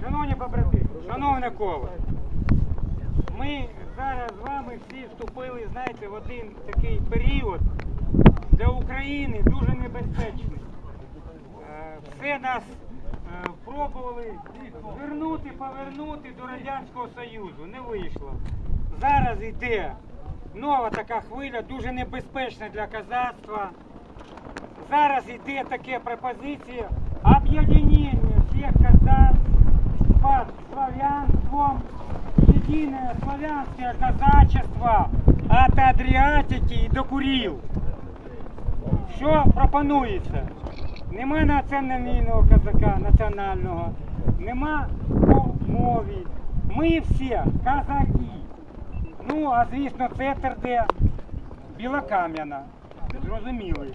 Шановні побратими, шановне коло, ми зараз з вами всі вступили, знаєте, в один такий період для України дуже небезпечний. Е, Все нас е, пробували вернути, повернути до Радянського Союзу. Не вийшло. Зараз йде нова така хвиля, дуже небезпечна для казацтва. Зараз йде таке пропозиція об'єднання всіх казацтв под славянством, единое славянское казачество от Адріатики і до Курил. Що пропонується? Нема національного казака національного, нема по мові. Ми всі казаки. Ну, а звісно, центр де Білокам'яна. Зрозуміли.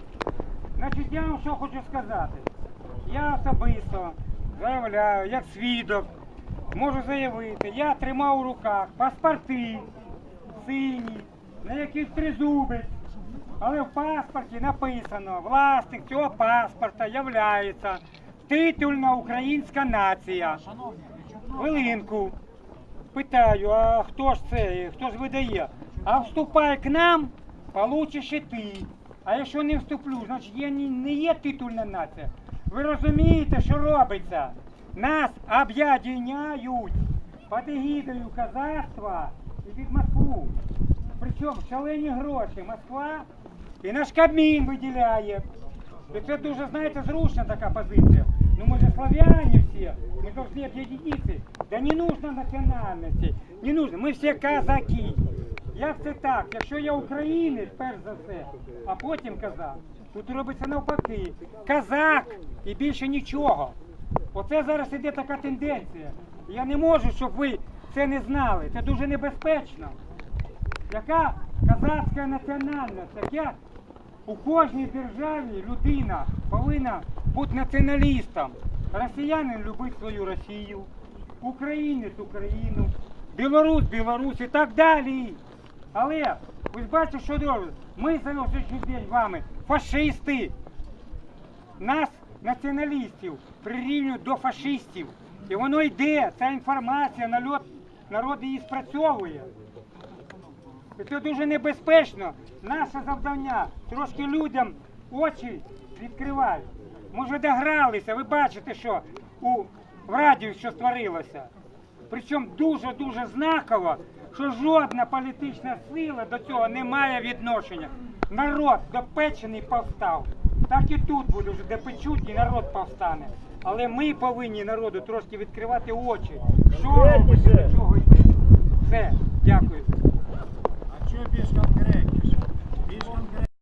Значить, я вам що хочу сказати. Я особисто заявляю, як свідок, можу заявити, я тримав у руках паспорти сині, на яких тризубець, але в паспорті написано, власник цього паспорта являється титульна українська нація. Хвилинку. Питаю, а хто ж це, хто ж видає? А вступай к нам, получиш і ти. А якщо не вступлю, значить я не, не є титульна нація. Ви розумієте, що робиться? Нас об'єднають під егідою казацтва і від Москву. Причому шалені гроші. Москва і наш Кабмін виділяє. І це дуже, знаєте, зручна така позиція. Ну ми же славяне всі, ми должны об'єднатися. Да не нужно національності, не нужно. Ми всі казаки. Як це так? Якщо я українець, перш за все, а потім казак, тут робиться навпаки. Казак і більше нічого. Оце зараз іде така тенденція. Я не можу, щоб ви це не знали. Це дуже небезпечно. Яка казацька національність, яка у кожній державі людина повинна бути націоналістом. Росіянин любить свою Росію, українець Україну, білорус Білорусь і так далі. Але ви ж бачите, що робить? Ми за сьогоднішній день вами фашисти. Нас, націоналістів, прирівнюють до фашистів. І воно йде, ця інформація, народ, народ її спрацьовує. І це дуже небезпечно. Наше завдання трошки людям очі відкривати. Ми вже догралися, ви бачите, що у в радіо що створилося. Причому дуже-дуже знаково, що жодна політична сила до цього не має відношення. Народ допечений повстав. Так і тут буде вже де печуть, і народ повстане. Але ми повинні народу трошки відкривати очі. Що робити, до чого йде. Все, дякую.